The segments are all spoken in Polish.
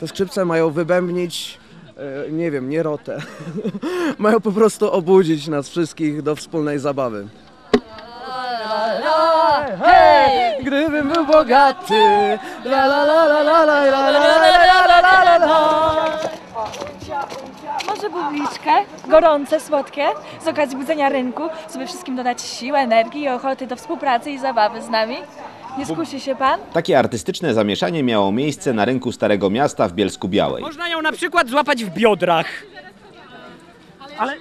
Te skrzypce mają wybębnić, e, nie wiem, nie rotę. mają po prostu obudzić nas wszystkich do wspólnej zabawy. Hej! Gdybym był bogaty, Może bubliczkę, gorące, słodkie, z okazji budzenia rynku, żeby wszystkim dodać siły, energii i ochoty do współpracy i zabawy z nami. Nie skusi się pan? Takie artystyczne zamieszanie miało miejsce na rynku Starego Miasta w Bielsku Białej. Można ją na przykład złapać w biodrach. Ale...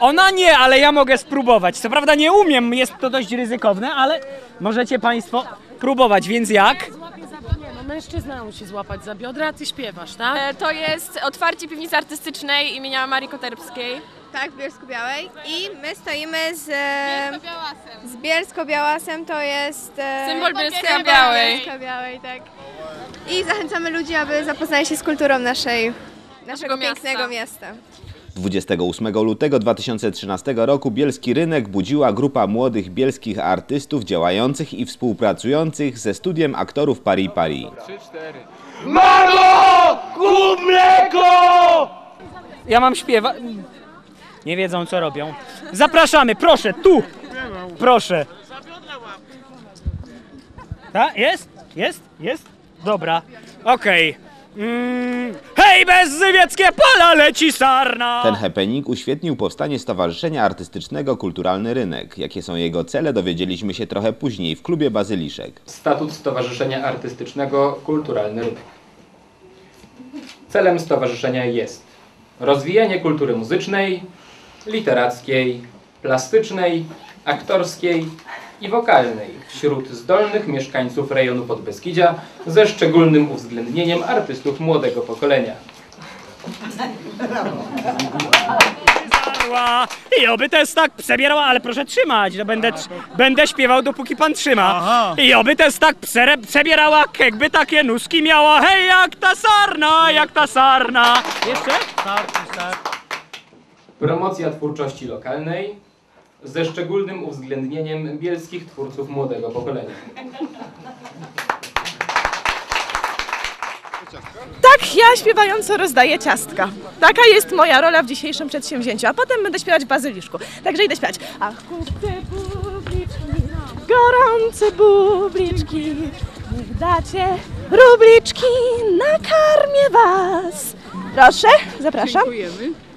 Ona nie, ale ja mogę spróbować. Co prawda nie umiem, jest to dość ryzykowne, ale możecie Państwo próbować, więc jak? No mężczyzna musi złapać za biodra, a ty śpiewasz, tak? E, To jest otwarcie piwnicy artystycznej imienia Marii Koterbskiej. Tak, w Bielsku-Białej. I my stoimy z... Z Bielsko-Białasem, to jest... e, Symbol Bielska symbol Białej. Bielska-Białej, tak. I zachęcamy ludzi, aby zapoznali się z kulturą naszej, naszego miasta. pięknego miasta. 28 lutego 2013 roku Bielski Rynek budziła grupa młodych bielskich artystów działających i współpracujących ze studiem aktorów Pari Pari. Ja mam śpiewa... Nie wiedzą co robią. Zapraszamy, proszę, tu! Proszę. Ta? Jest? Jest? Jest? Dobra. Okej. Mm. Hej, bezzywieckie pola leci sarna! Ten happening uświetnił powstanie Stowarzyszenia Artystycznego Kulturalny Rynek. Jakie są jego cele dowiedzieliśmy się trochę później w klubie Bazyliszek. Statut Stowarzyszenia Artystycznego Kulturalny Rynek. Celem stowarzyszenia jest rozwijanie kultury muzycznej, literackiej, plastycznej, aktorskiej i wokalnej wśród zdolnych mieszkańców rejonu Podbeskidzia ze szczególnym uwzględnieniem artystów młodego pokolenia. I oby też tak przebierała, ale proszę trzymać, że będę, będę śpiewał dopóki pan trzyma. I oby też tak przebierała, jakby takie nóżki miała. Hej, jak ta sarna, jak ta sarna. Jeszcze? Promocja twórczości lokalnej ze szczególnym uwzględnieniem bielskich twórców młodego pokolenia. Tak, ja śpiewająco rozdaję ciastka. Taka jest moja rola w dzisiejszym przedsięwzięciu, a potem będę śpiewać w bazyliszku. Także idę śpiewać. Ach, kupcie bubliczki, gorące bubliczki, niech dacie rubliczki, nakarmię was. Proszę, zapraszam. Dziękujemy.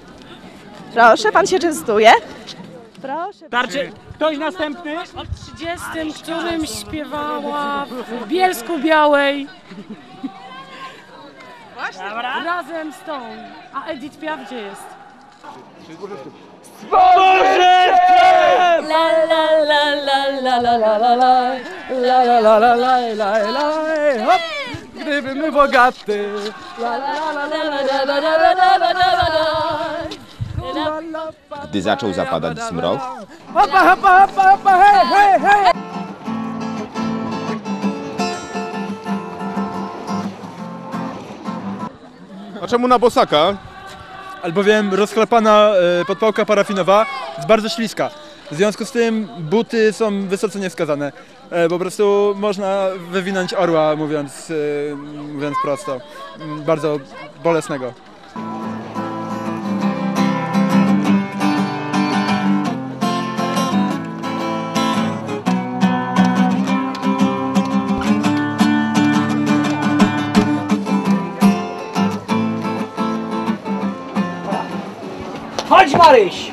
Proszę, pan się częstuje. Proszę. Tarczy. Ktoś następny? O 30, którym śpiewała w Bielsku Białej Dobra. razem z tą. A Edith Piaf gdzie jest? Boże! La la la la la la la la la La la la la la la la hop! Gdybym był bogaty, la la la la la la la la la la la la Gdy zaczął zapadać zmrok, hopa hopa hopa hopa hej hej hej! A czemu na bosaka? albowiem rozklepana e, podpałka parafinowa jest bardzo śliska. W związku z tym buty są wysoce niewskazane. E, Po prostu można wywinąć orła, mówiąc, e, mówiąc prosto. Mm, Bardzo bolesnego. Maryś!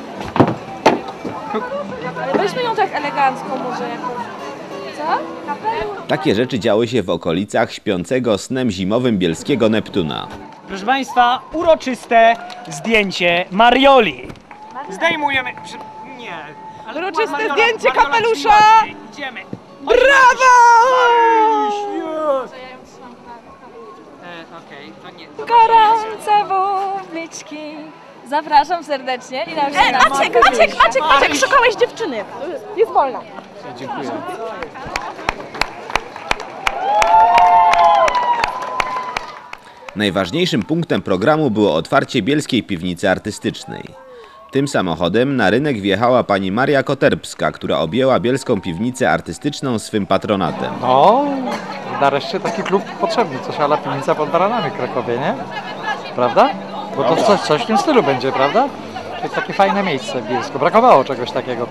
Weźmy ją tak elegancko może jakoś. Co? Kapelusz? takie rzeczy działy się w okolicach śpiącego snem zimowym bielskiego Neptuna. Proszę Państwa, uroczyste zdjęcie Marioli. Zdejmujemy. przy- Nie. Ale Uroczyste Mariola- zdjęcie Mariola kapelusza! Idziemy. Chodź, Brawo! Maryś, yes. E, Okej, to nie. Gorące bubliczki. Zapraszam serdecznie i na E, Maciek, Maciek, Maciek, Maciek, szukałeś dziewczyny. Jest wolna. Najważniejszym punktem programu było otwarcie Bielskiej Piwnicy Artystycznej. Tym samochodem na rynek wjechała pani Maria Koterbska, która objęła bielską piwnicę artystyczną swym patronatem. O, nareszcie taki klub potrzebny, coś ala piwnica pod baranami w Krakowie, nie? Prawda? Bo to coś, coś w tym stylu będzie, prawda? To jest takie fajne miejsce w Bielsku. Brakowało czegoś takiego.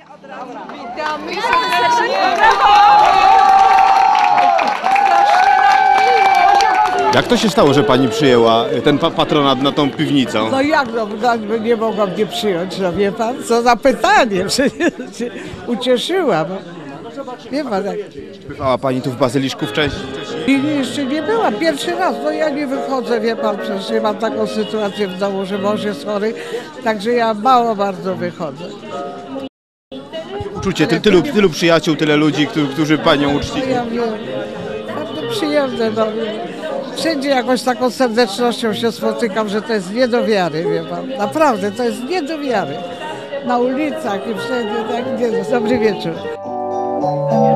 Jak to się stało, że pani przyjęła ten pa patronat na tą piwnicę? No jak no, no, nie mogłam nie przyjąć, no wie pan, co za pytanie, przecież się ucieszyłam. Wie pan, jak... Bywała pani tu w Bazyliszku wcześniej? I jeszcze nie byłam, pierwszy raz, no ja nie wychodzę, wie pan, przecież ja mam taką sytuację w domu, że mąż jest chory, także ja mało bardzo wychodzę. Uczucie ty, tylu, tylu przyjaciół, tyle ludzi, którzy, którzy panią uczcili. No ja wiem, bardzo przyjemne, no. Wszędzie jakoś taką serdecznością się spotykam, że to jest nie do wiary, wie pan. Naprawdę, to jest nie do wiary. Na ulicach i wszędzie, tak, nie, dobry wieczór. Thank you.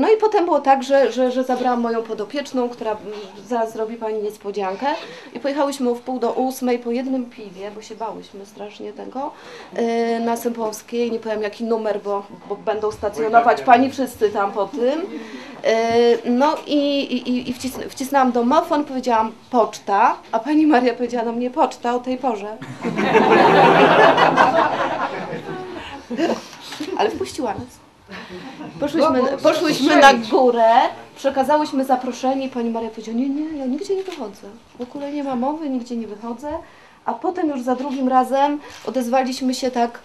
No i potem było tak, że, że, że zabrałam moją podopieczną, która zaraz zrobi pani niespodziankę i pojechałyśmy w pół do ósmej po jednym piwie, bo się bałyśmy strasznie tego, yy, na Sępowskiej, nie powiem jaki numer, bo, bo będą stacjonować pani wszyscy tam po tym. Yy, no i, i, i wcisn wcisnęłam domofon, powiedziałam poczta, a pani Maria powiedziała do mnie poczta o tej porze. Ale wpuściła nas. Poszłyśmy, poszłyśmy na górę, przekazałyśmy zaproszenie i pani Maria powiedziała, nie, nie, ja nigdzie nie wychodzę. W ogóle nie ma mowy, nigdzie nie wychodzę. A potem już za drugim razem odezwaliśmy się tak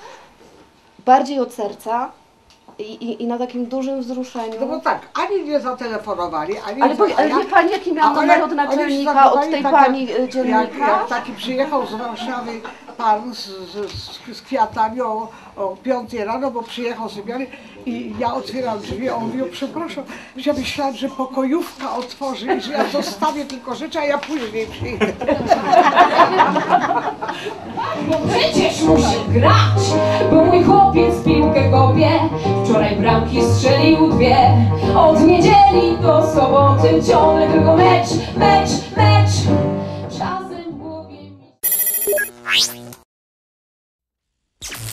bardziej od serca i, i, i na takim dużym wzruszeniu. No bo tak, ani nie zatelefonowali, ani Ale, powie- ale ja- wie pani, jaki miałam A numer od naczelnika, od tej tak pani jak- y, dziennika? Jak, jak taki przyjechał z Warszawy pan z, z, z kwiatami o, o 5 rano, bo przyjechał z wymiany i ja otwieram drzwi, on mówi, o, przepraszam, ja myślałam, że pokojówka otworzy i że ja zostawię tylko rzeczy, a ja później przyjdę. Bo przecież musi grać, bo mój chłopiec. Wczoraj bramki strzelił dwie. Od niedzieli do soboty ciągle tylko mecz, mecz, mecz.